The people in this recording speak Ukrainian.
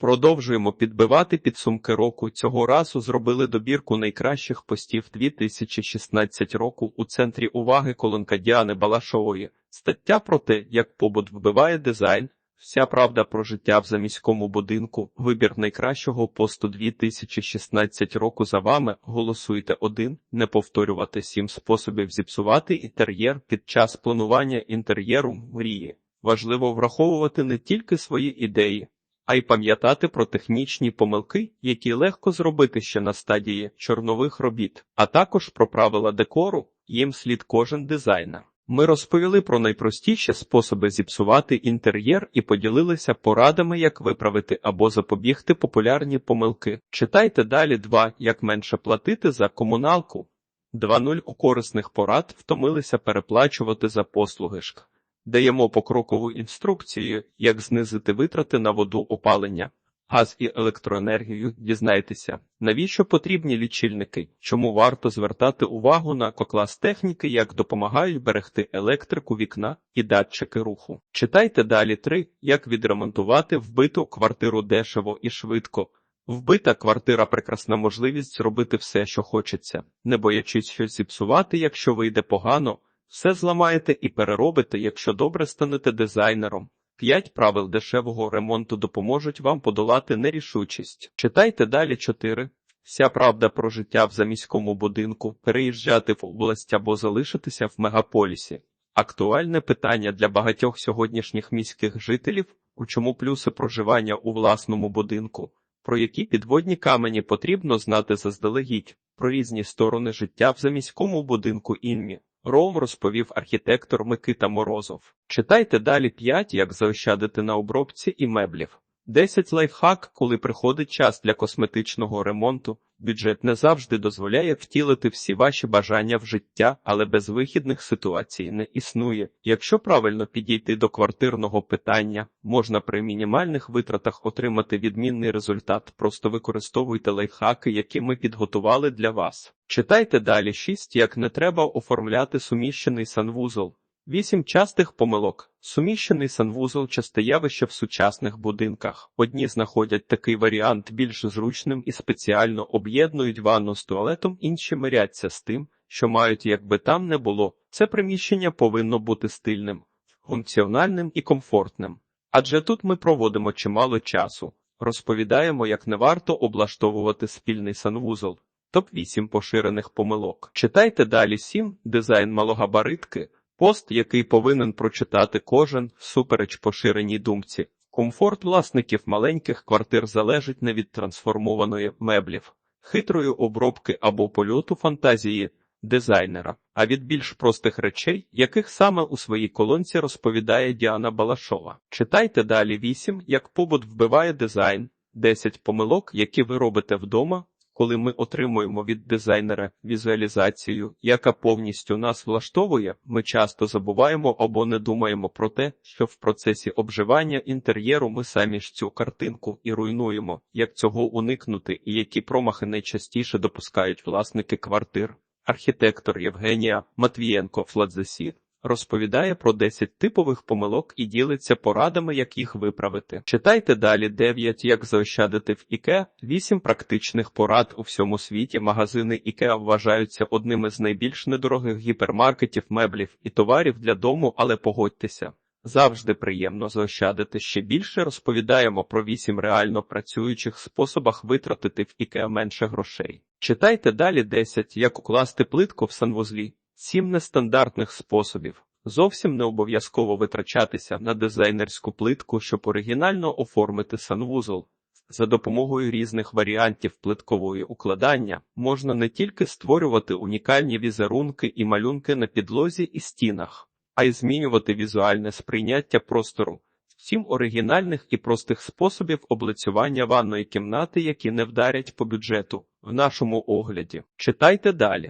Продовжуємо підбивати підсумки року. Цього разу зробили добірку найкращих постів 2016 року у центрі уваги колонка Діани Балашової. Стаття про те, як побут вбиває дизайн. Вся правда про життя в заміському будинку. Вибір найкращого посту 2016 року за вами. Голосуйте один. Не повторювати сім способів зіпсувати інтер'єр під час планування інтер'єру мрії. Важливо враховувати не тільки свої ідеї, а й пам'ятати про технічні помилки, які легко зробити ще на стадії чорнових робіт, а також про правила декору, їм слід кожен дизайнер. Ми розповіли про найпростіші способи зіпсувати інтер'єр і поділилися порадами, як виправити або запобігти популярні помилки. Читайте далі 2. Як менше платити за комуналку. 2.0 у корисних порад втомилися переплачувати за послуги. Даємо покрокову інструкцію, як знизити витрати на воду опалення, газ і електроенергію. Дізнайтеся, навіщо потрібні лічильники, чому варто звертати увагу на коклас техніки, як допомагають берегти електрику вікна і датчики руху. Читайте далі 3. Як відремонтувати вбиту квартиру дешево і швидко. Вбита квартира прекрасна можливість зробити все, що хочеться, не боячись щось зіпсувати, якщо вийде погано. Все зламаєте і переробите, якщо добре станете дизайнером. П'ять правил дешевого ремонту допоможуть вам подолати нерішучість. Читайте далі 4. Вся правда про життя в заміському будинку, переїжджати в область або залишитися в мегаполісі. Актуальне питання для багатьох сьогоднішніх міських жителів, у чому плюси проживання у власному будинку, про які підводні камені потрібно знати заздалегідь, про різні сторони життя в заміському будинку інмі. Ром розповів архітектор Микита Морозов. Читайте далі 5, як заощадити на обробці і меблів. 10 лайфхак, коли приходить час для косметичного ремонту. Бюджет не завжди дозволяє втілити всі ваші бажання в життя, але безвихідних ситуацій не існує. Якщо правильно підійти до квартирного питання, можна при мінімальних витратах отримати відмінний результат. Просто використовуйте лайфхаки, які ми підготували для вас. Читайте далі 6, як не треба оформляти суміщений санвузол. Вісім частих помилок. Суміщений санвузол часте явище в сучасних будинках. Одні знаходять такий варіант більш зручним і спеціально об'єднують ванну з туалетом, інші миряться з тим, що мають, якби там не було. Це приміщення повинно бути стильним, функціональним і комфортним. Адже тут ми проводимо чимало часу. Розповідаємо, як не варто облаштовувати спільний санвузол. Топ 8 поширених помилок. Читайте далі 7. Дизайн малогабаритки. Пост, який повинен прочитати кожен, супереч поширеній думці. Комфорт власників маленьких квартир залежить не від трансформованої меблів, хитрої обробки або польоту фантазії дизайнера, а від більш простих речей, яких саме у своїй колонці розповідає Діана Балашова. Читайте далі 8, як побут вбиває дизайн, 10 помилок, які ви робите вдома, коли ми отримуємо від дизайнера візуалізацію, яка повністю нас влаштовує, ми часто забуваємо або не думаємо про те, що в процесі обживання інтер'єру ми самі ж цю картинку і руйнуємо, як цього уникнути і які промахи найчастіше допускають власники квартир. Архітектор Євгенія Матвієнко Фладзесі розповідає про 10 типових помилок і ділиться порадами, як їх виправити. Читайте далі 9, як заощадити в IKEA, 8 практичних порад у всьому світі. Магазини IKEA вважаються одними з найбільш недорогих гіпермаркетів меблів і товарів для дому, але погодьтеся. Завжди приємно заощадити ще більше. Розповідаємо про 8 реально працюючих способах витратити в IKEA менше грошей. Читайте далі 10, як укласти плитку в санвузлі. Сім нестандартних способів. Зовсім не обов'язково витрачатися на дизайнерську плитку, щоб оригінально оформити санвузол. За допомогою різних варіантів плиткової укладання можна не тільки створювати унікальні візерунки і малюнки на підлозі і стінах, а й змінювати візуальне сприйняття простору. Сім оригінальних і простих способів облицювання ванної кімнати, які не вдарять по бюджету в нашому огляді. Читайте далі.